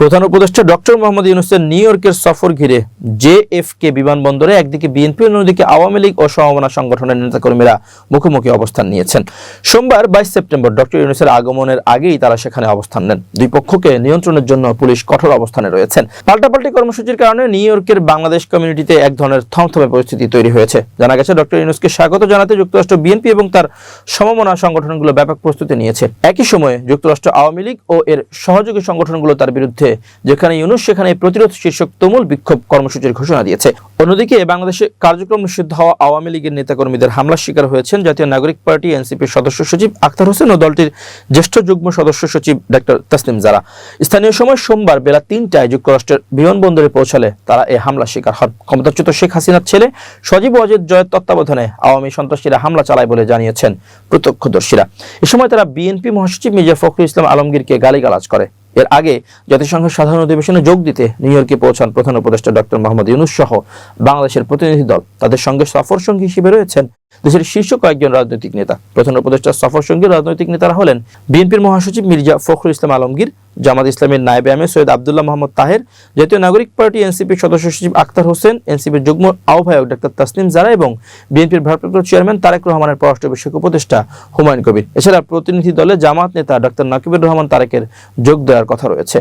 প্রধান উপদেষ্টা ডক্টর মোহাম্মদ ইউনুসের নিউ ইয়র্কের সফর ঘিরে জেএফকে বিমানবন্দরে একদিকে বিএনপি, অন্যদিকে আওয়ামী লীগ ও সমমনা সংগঠনের নেতাকর্মীরা মুখোমুখি অবস্থান নিয়েছেন। সোমবার বাইশ সেপ্টেম্বর ডক্টর ইউনুসের আগমনের আগেই তারা সেখানে অবস্থান নেন। দুই পক্ষকে নিয়ন্ত্রণের জন্য পুলিশ কঠোর অবস্থানে রয়েছেন। পাল্টাপাল্টি কর্মসূচির কারণে নিউ ইয়র্কের বাংলাদেশ কমিউনিটিতে এক ধরনের থমথমে পরিস্থিতি তৈরি হয়েছে। জানা গেছে, ডক্টর ইউনুসকে স্বাগত জানাতে যুক্তরাষ্ট্র বিএনপি এবং তার সমমনা সংগঠনগুলো ব্যাপক প্রস্তুতি নিয়েছে। একই সময়ে যুক্তরাষ্ট্র আওয়ামী লীগ ও এর সহযোগী সংগঠনগুলো তার বিরুদ্ধে যেখানে ইউনুস সেখানে প্রতিরোধ শীর্ষক তুমুল বিক্ষোভ কর্মসূচির ঘোষণা দিয়েছে। অন্যদিকে বাংলাদেশে কার্যক্রম নিষিদ্ধ হওয়া আওয়ামী লীগের নেতাকর্মীদের হামলার শিকার হয়েছেন জাতীয় নাগরিক পার্টি এনসিপির সদস্য সচিব আখতার হোসেন ও দলটির জ্যেষ্ঠ যুগ্ম সদস্য সচিব ডক্টর তাসলিম জারা। স্থানীয় সময় সোমবার বেলা তিনটায় যুক্তরাষ্ট্রের বিমানবন্দরে পৌঁছালে তারা এই হামলা শিকার হন। ক্ষমতাচ্যুত শেখ হাসিনার ছেলে সজীব ওয়াজেদ জয়ের তত্ত্বাবধানে আওয়ামী সন্ত্রাসীরা হামলা চালায় বলে জানিয়েছেন প্রত্যক্ষদর্শীরা। এ সময় তারা বিএনপি মহাসচিব মির্জা ফখরুল ইসলাম আলমগীরকে গালিগালাজ করে। এর আগে জাতিসংঘের সাধারণ অধিবেশনে যোগ দিতে নিউ ইয়র্কে পৌঁছান প্রধান উপদেষ্টা ডক্টর মোহাম্মদ ইউনুস সহ বাংলাদেশের প্রতিনিধি দল। তাদের সঙ্গে সফর সঙ্গী হিসেবে রয়েছেন দেশের শীর্ষ কয়েকজন রাজনৈতিক নেতা। প্রধান উপদেষ্টা সফর সঙ্গী রাজনৈতিক নেতারা হলেন বিএনপির মহাসচিব মির্জা ফখরুল ইসলাম আলমগীর জামাত ইসলামের নায়েবে আমি সৈয়দ আবদুল্লাহ মোহাম্মদ তাহের, জাতীয় নাগরিক পার্টি এনসিপির সদস্য সচিব আক্তার হোসেন এনসিপির যুগ্ম আহ্বায়ক ডাক্তার তাসলিম জারা এবং বিএনপির ভারপ্রাপ্ত চেয়ারম্যান তারেক রহমানের পররাষ্ট্র বিষয়ক উপদেষ্টা হুমায়ুন কবির। এছাড়া প্রতিনিধি দলে জামাত নেতা ডাক্তার নাকিবুর রহমান তারেকের যোগ দেওয়ার কথা রয়েছে।